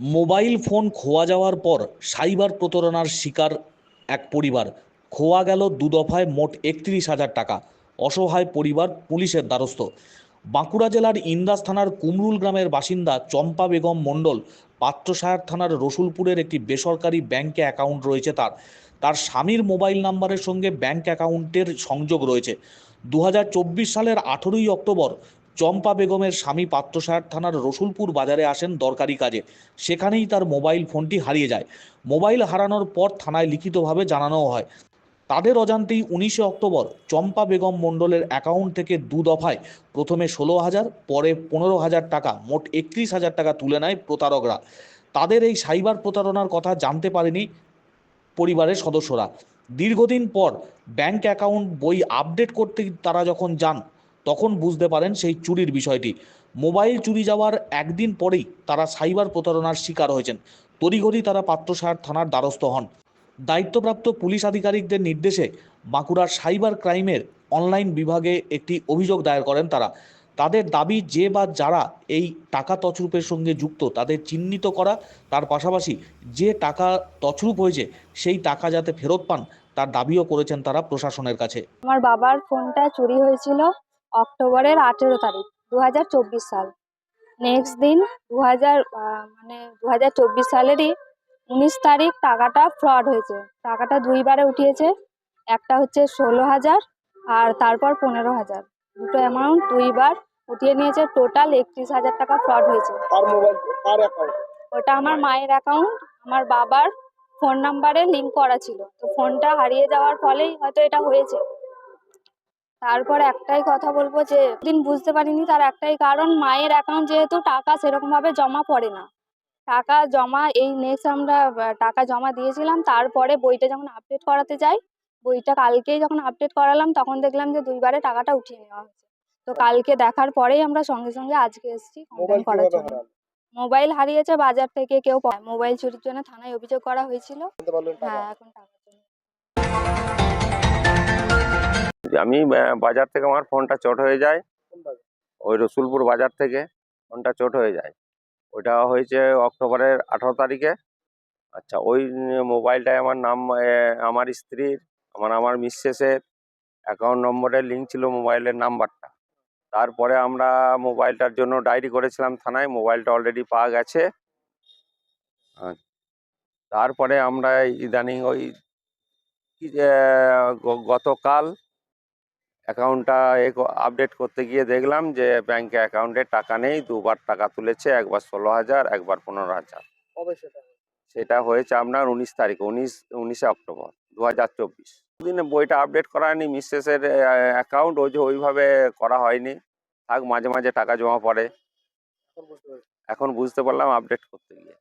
Mobile phone খোয়া যাওয়ার পর সাইবার প্রতারণার শিকার এক পরিবার। খোয়া গেল দু দফায় মোট একত্রিশ হাজার টাকা। অসহায় পরিবার পুলিশের দ্বারস্থ। বাঁকুড়া জেলার ইন্দাস থানার কুমরুল গ্রামের বাসিন্দা চম্পা বেগম মণ্ডল পাত্রসায়ার থানার রসুলপুরের একটি বেসরকারি ব্যাংকে অ্যাকাউন্ট রয়েছে তার। তার স্বামীর মোবাইল নাম্বারের সঙ্গে ব্যাংক অ্যাকাউন্টের সংযোগ রয়েছে। দু হাজার চব্বিশ সালের আঠেরোই অক্টোবর চম্পা বেগমের স্বামী পাত্রসায়ার থানার রসুলপুর বাজারে আসেন দরকারি কাজে। সেখানেই তার মোবাইল ফোনটি হারিয়ে যায়। মোবাইল হারানোর পর থানায় লিখিতভাবে জানানো হয়। তাদের অজান্তেই উনিশে অক্টোবর চম্পা বেগম মণ্ডলের অ্যাকাউন্ট থেকে দু দফায় প্রথমে ষোলো হাজার, পরে পনেরো হাজার টাকা, মোট একত্রিশ হাজার টাকা তুলে নেয় প্রতারকরা। তাদের এই সাইবার প্রতারণার কথা জানতে পারেনি পরিবারের সদস্যরা। দীর্ঘদিন পর ব্যাংক অ্যাকাউন্ট বই আপডেট করতে তারা যখন যান তখন বুঝতে পারেন সেই চুরির বিষয়টি। মোবাইল চুরি যাওয়ার একদিন পরেই তারা সাইবার প্রতারণার শিকার হয়েছেন। তড়িঘড়ি তারা পাত্রসার থানার দ্বারস্থ হন। দায়িত্বপ্রাপ্ত পুলিশ আধিকারিকদের নির্দেশে বাঁকুড়ার সাইবার ক্রাইমের অনলাইন বিভাগে একটি অভিযোগ দায়ের করেন তারা। তাদের দাবি যে বা যারা এই টাকা তছরূপের সঙ্গে যুক্ত, তাদের চিহ্নিত করা, তার পাশাপাশি যে টাকা তছরূপ হয়েছে, সেই টাকা যাতে ফেরত পান, তার দাবিও করেছেন তারা প্রশাসনের কাছে। আমার বাবার ফোনটা চুরি হয়েছিল। অক্টোবরের আঠেরো তারিখ দু হাজার চব্বিশ সাল। নেক্সট দিন দু হাজার মানে দু হাজার চব্বিশ সালেরই উনিশ তারিখ টাকাটা ফ্রড হয়েছে। টাকাটা দুইবারে উঠিয়েছে। একটা হচ্ছে ষোলো হাজার আর তারপর পনেরো হাজার। দুটো অ্যামাউন্ট দুইবার উঠিয়ে নিয়েছে। টোটাল একত্রিশ হাজার টাকা ফ্রড হয়েছে। ওটা আমার মায়ের অ্যাকাউন্ট আমার বাবার ফোন নাম্বারে লিংক করা ছিল। তো ফোনটা হারিয়ে যাওয়ার ফলেই হয়তো এটা হয়েছে। তারপর একটাই কথা বলব যে দিন বুঝতে পারিনি তার একটাই কারণ মায়ের অ্যাকাউন্ট যেহেতু টাকা সেরকমভাবে জমা পড়ে না। টাকা জমা এই নেক্সট আমরা টাকা জমা দিয়েছিলাম তারপরে বইটা যখন আপডেট করাতে যাই বইটা কালকেই যখন আপডেট করালাম তখন দেখলাম যে দুইবারে টাকাটা উঠিয়ে নেওয়া হয়েছে। তো কালকে দেখার পরেই আমরা সঙ্গে সঙ্গে আজকে এসেছি কমপ্লেন করার জন্য। মোবাইল হারিয়েছে বাজার থেকে কেউ মোবাইল চুরির জন্য থানায় অভিযোগ করা হয়েছিল। টাকা? হ্যাঁ এখন জন্য। আমি বাজার থেকে আমার ফোনটা চট হয়ে যায়। ওই রসুলপুর বাজার থেকে ফোনটা চট হয়ে যায়। ওইটা হয়েছে অক্টোবরের আঠারো তারিখে। আচ্ছা ওই মোবাইলটায় আমার নাম আমার স্ত্রীর আমার আমার মিসেসের অ্যাকাউন্ট নম্বরের লিঙ্ক ছিল মোবাইলের নাম্বারটা। তারপরে আমরা মোবাইলটার জন্য ডায়েরি করেছিলাম থানায় মোবাইলটা অলরেডি পাওয়া গেছে। তারপরে আমরা ইদানিং ওই গতকাল অ্যাকাউন্টটা আপডেট করতে গিয়ে দেখলাম যে ব্যাংকে অ্যাকাউন্টে টাকা নেই দুবার টাকা তুলেছে একবার ষোলো হাজার একবার পনেরো হাজার। সেটা হয়েছে আপনার উনিশ তারিখ উনিশ উনিশে অক্টোবর দু হাজার চব্বিশ। দিনে বইটা আপডেট করা হয়নি মিসেসের অ্যাকাউন্ট ওই যে ওইভাবে করা হয়নি। থাক মাঝে মাঝে টাকা জমা পড়ে। এখন বুঝতে পেরেছি। এখন বুঝতে পারলাম আপডেট করতে গিয়ে।